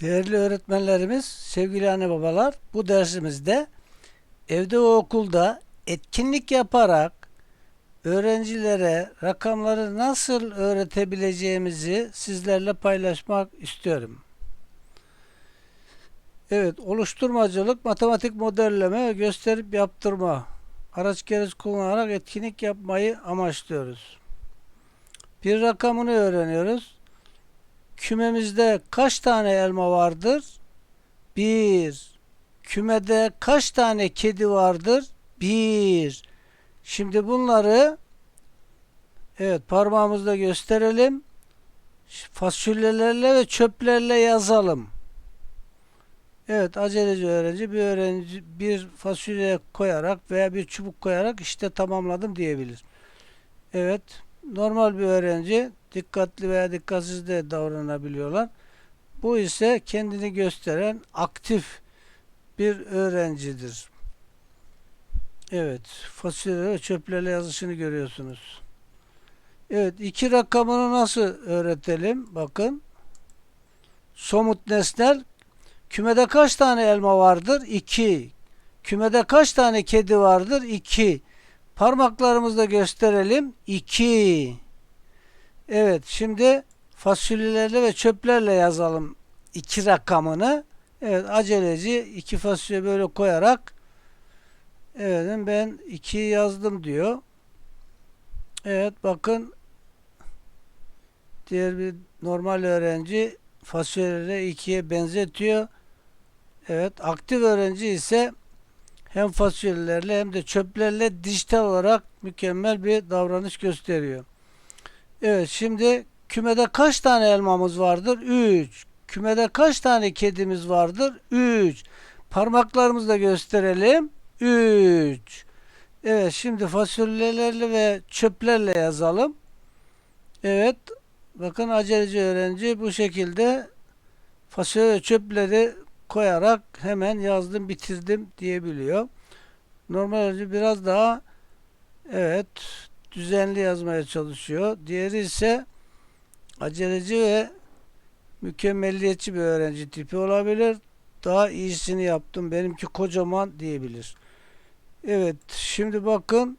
Değerli öğretmenlerimiz, sevgili anne babalar, bu dersimizde evde ve okulda etkinlik yaparak öğrencilere rakamları nasıl öğretebileceğimizi sizlerle paylaşmak istiyorum. Evet, oluşturmacılık, matematik modelleme gösterip yaptırma araç gereç kullanarak etkinlik yapmayı amaçlıyoruz. Bir rakamını öğreniyoruz. Kümemizde kaç tane elma vardır? Bir. Kümede kaç tane kedi vardır? Bir. Şimdi bunları evet parmağımızla gösterelim. Fasulyelerle ve çöplerle yazalım. Evet aceleci öğrenci bir öğrenci bir fasulye koyarak veya bir çubuk koyarak işte tamamladım diyebilir. Evet normal bir öğrenci dikkatli veya dikkatsiz de davranabiliyorlar. Bu ise kendini gösteren aktif bir öğrencidir. Evet, fasulye ve çöplerle yazışını görüyorsunuz. Evet, iki rakamını nasıl öğretelim? Bakın. Somut nesnel. Kümede kaç tane elma vardır? 2. Kümede kaç tane kedi vardır? 2. Parmaklarımızla gösterelim. 2. Evet şimdi fasulyelerle ve çöplerle yazalım iki rakamını. Evet aceleci iki fasulye böyle koyarak evet ben 2 yazdım diyor. Evet bakın diğer bir normal öğrenci fasulyeleri ikiye benzetiyor. Evet aktif öğrenci ise hem fasulyelerle hem de çöplerle dijital olarak mükemmel bir davranış gösteriyor. Evet şimdi kümede kaç tane elmamız vardır? 3. Kümede kaç tane kedimiz vardır? 3. Parmaklarımızla gösterelim. 3. Evet şimdi fasulyelerle ve çöplerle yazalım. Evet bakın aceleci öğrenci bu şekilde fasulye çöpleri koyarak hemen yazdım bitirdim diyebiliyor. Normal öğrenci biraz daha evet düzenli yazmaya çalışıyor. Diğeri ise aceleci ve mükemmelliyetçi bir öğrenci tipi olabilir. Daha iyisini yaptım. Benimki kocaman diyebilir. Evet. Şimdi bakın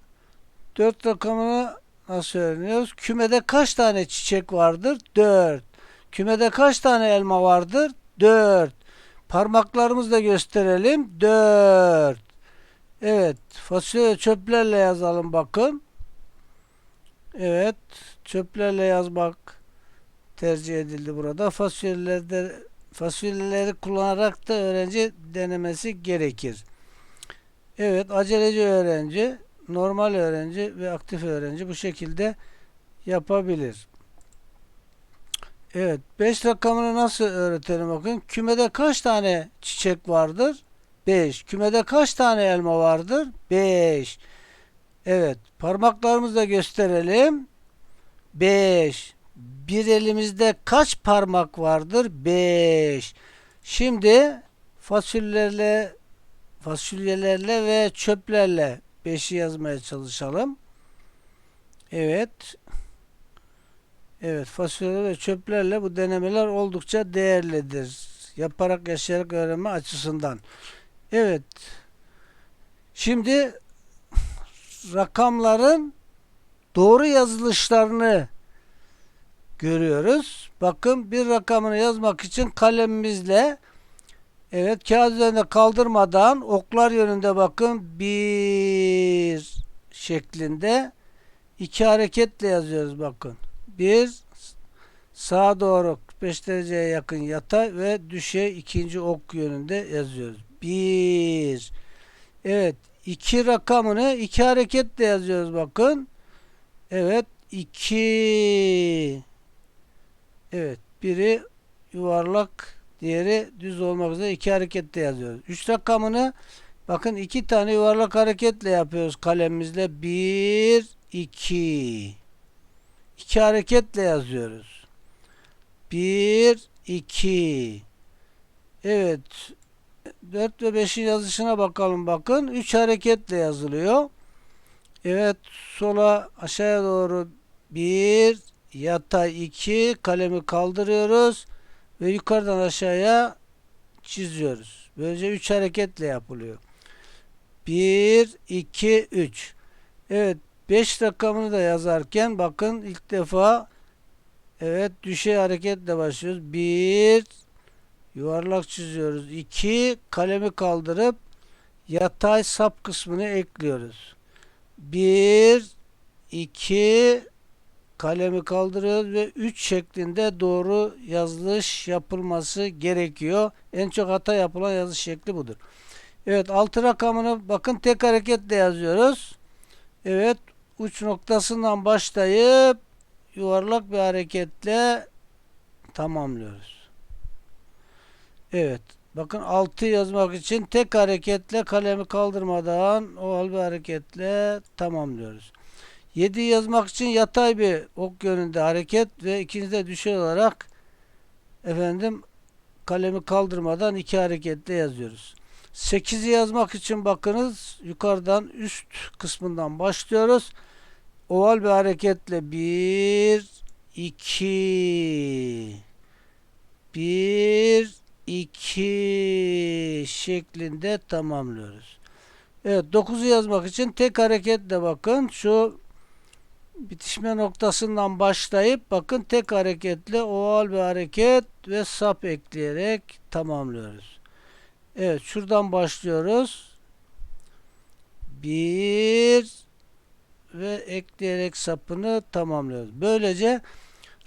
dört rakamını nasıl öğreniyoruz? Kümede kaç tane çiçek vardır? Dört. Kümede kaç tane elma vardır? Dört. Parmaklarımızla gösterelim. Dört. Evet. Fasulye çöplerle yazalım bakın. Evet. Çöplerle yazmak tercih edildi burada. Fasulyelerde fasulyeleri kullanarak da öğrenci denemesi gerekir. Evet. Aceleci öğrenci, normal öğrenci ve aktif öğrenci bu şekilde yapabilir. Evet. 5 rakamını nasıl öğretelim bakın. Kümede kaç tane çiçek vardır? 5. Kümede kaç tane elma vardır? 5. Evet. Parmaklarımızla gösterelim. 5. Bir elimizde kaç parmak vardır? 5. Şimdi fasulyelerle fasulyelerle ve çöplerle 5'i yazmaya çalışalım. Evet. Evet, fasulye ve çöplerle bu denemeler oldukça değerlidir. Yaparak yaşayarak öğrenme açısından. Evet. Şimdi rakamların doğru yazılışlarını görüyoruz. Bakın bir rakamını yazmak için kalemimizle evet kağıt üzerinde kaldırmadan oklar yönünde bakın bir şeklinde iki hareketle yazıyoruz bakın. Bir sağa doğru 45 dereceye yakın yatay ve düşe ikinci ok yönünde yazıyoruz. Bir evet iki rakamını iki hareketle yazıyoruz bakın. Evet iki evet biri yuvarlak diğeri düz olmak üzere iki hareketle yazıyoruz. Üç rakamını bakın iki tane yuvarlak hareketle yapıyoruz kalemimizle. Bir iki iki hareketle yazıyoruz. Bir iki evet 4 ve 5'in yazışına bakalım bakın. 3 hareketle yazılıyor. Evet sola aşağıya doğru 1 yatay 2 kalemi kaldırıyoruz ve yukarıdan aşağıya çiziyoruz. Böylece 3 hareketle yapılıyor. 1 2 3. Evet 5 rakamını da yazarken bakın ilk defa evet düşey hareketle başlıyoruz. 1 yuvarlak çiziyoruz. 2 kalemi kaldırıp yatay sap kısmını ekliyoruz. 1 2 kalemi kaldırıyoruz ve 3 şeklinde doğru yazılış yapılması gerekiyor. En çok hata yapılan yazış şekli budur. Evet 6 rakamını bakın tek hareketle yazıyoruz. Evet uç noktasından başlayıp yuvarlak bir hareketle tamamlıyoruz. Evet bakın 6 yazmak için tek hareketle kalemi kaldırmadan oval bir hareketle tamamlıyoruz. 7 yazmak için yatay bir ok yönünde hareket ve ikincide düşey olarak efendim kalemi kaldırmadan iki hareketle yazıyoruz. 8'i yazmak için bakınız yukarıdan üst kısmından başlıyoruz. Oval bir hareketle 1 2 1 2 şeklinde tamamlıyoruz. Evet 9'u yazmak için tek hareketle bakın şu bitişme noktasından başlayıp bakın tek hareketle oval bir hareket ve sap ekleyerek tamamlıyoruz. Evet şuradan başlıyoruz. Bir ve ekleyerek sapını tamamlıyoruz. Böylece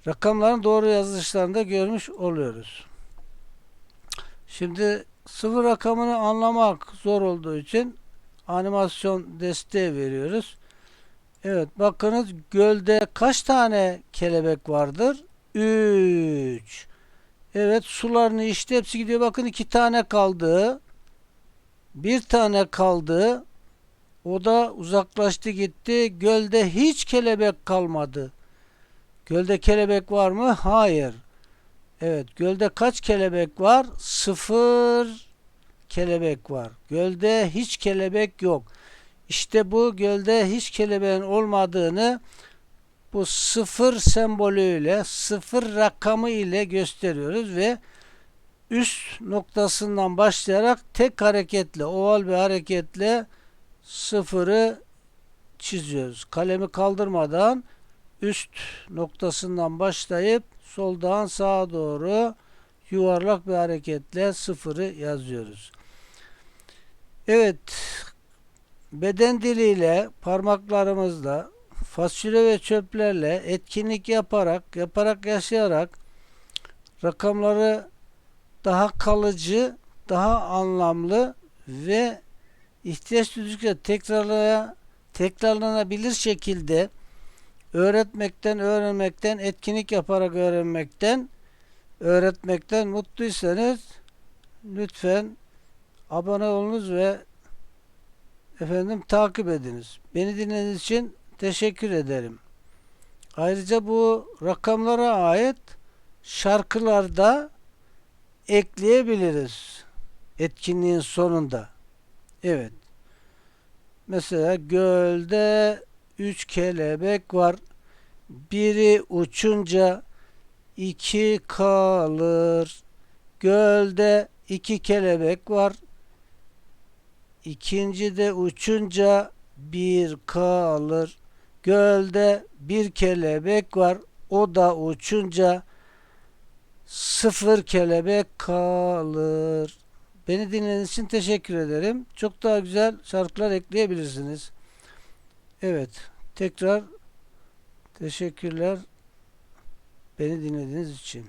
rakamların doğru yazılışlarını da görmüş oluyoruz. Şimdi sıfır rakamını anlamak zor olduğu için animasyon desteği veriyoruz. Evet bakınız gölde kaç tane kelebek vardır? 3. Evet sularını işte hepsi gidiyor. Bakın iki tane kaldı. Bir tane kaldı. O da uzaklaştı gitti. Gölde hiç kelebek kalmadı. Gölde kelebek var mı? Hayır. Evet gölde kaç kelebek var? Sıfır kelebek var. Gölde hiç kelebek yok. İşte bu gölde hiç kelebeğin olmadığını bu sıfır sembolüyle, sıfır rakamı ile gösteriyoruz ve üst noktasından başlayarak tek hareketle, oval bir hareketle sıfırı çiziyoruz. Kalemi kaldırmadan üst noktasından başlayıp soldan sağa doğru yuvarlak bir hareketle sıfırı yazıyoruz. Evet, beden diliyle, parmaklarımızla, fasulye ve çöplerle etkinlik yaparak, yaparak yaşayarak rakamları daha kalıcı, daha anlamlı ve ihtiyaç duydukça tekrarlaya, tekrarlanabilir şekilde öğretmekten, öğrenmekten, etkinlik yaparak öğrenmekten, öğretmekten mutluysanız lütfen abone olunuz ve efendim takip ediniz. Beni dinlediğiniz için teşekkür ederim. Ayrıca bu rakamlara ait şarkılarda ekleyebiliriz etkinliğin sonunda. Evet. Mesela gölde üç kelebek var. Biri uçunca iki kalır. Gölde iki kelebek var. İkinci de uçunca bir kalır. Gölde bir kelebek var. O da uçunca sıfır kelebek kalır. Beni dinlediğiniz için teşekkür ederim. Çok daha güzel şarkılar ekleyebilirsiniz. Evet. Tekrar teşekkürler beni dinlediğiniz için.